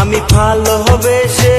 আমি ভালো হবে সে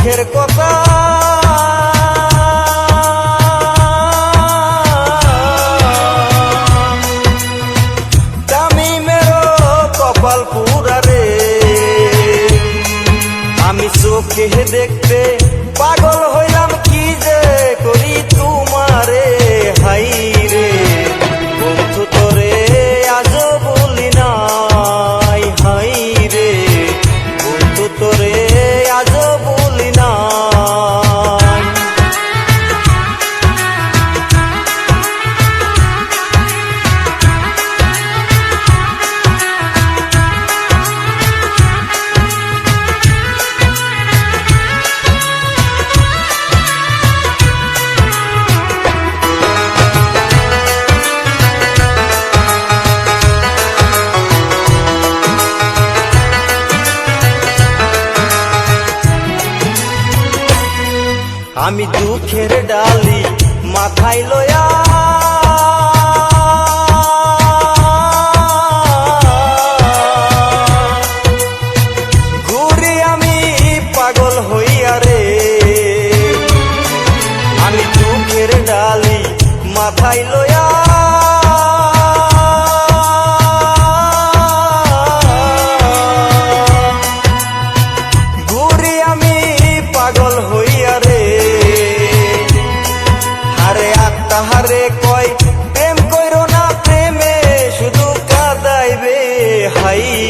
দুঃখের কথা। দামি মেরো কপাল পুরারে আমি চোখে দেখতে পাগল হইলাম কি যে করি তোমারে? হাই রে, বন্ধু তোরে আজ বলি নাই। হাই রে, বন্ধু তোরে আজ আমি দুঃখের ডালি মাথায় লয়া país.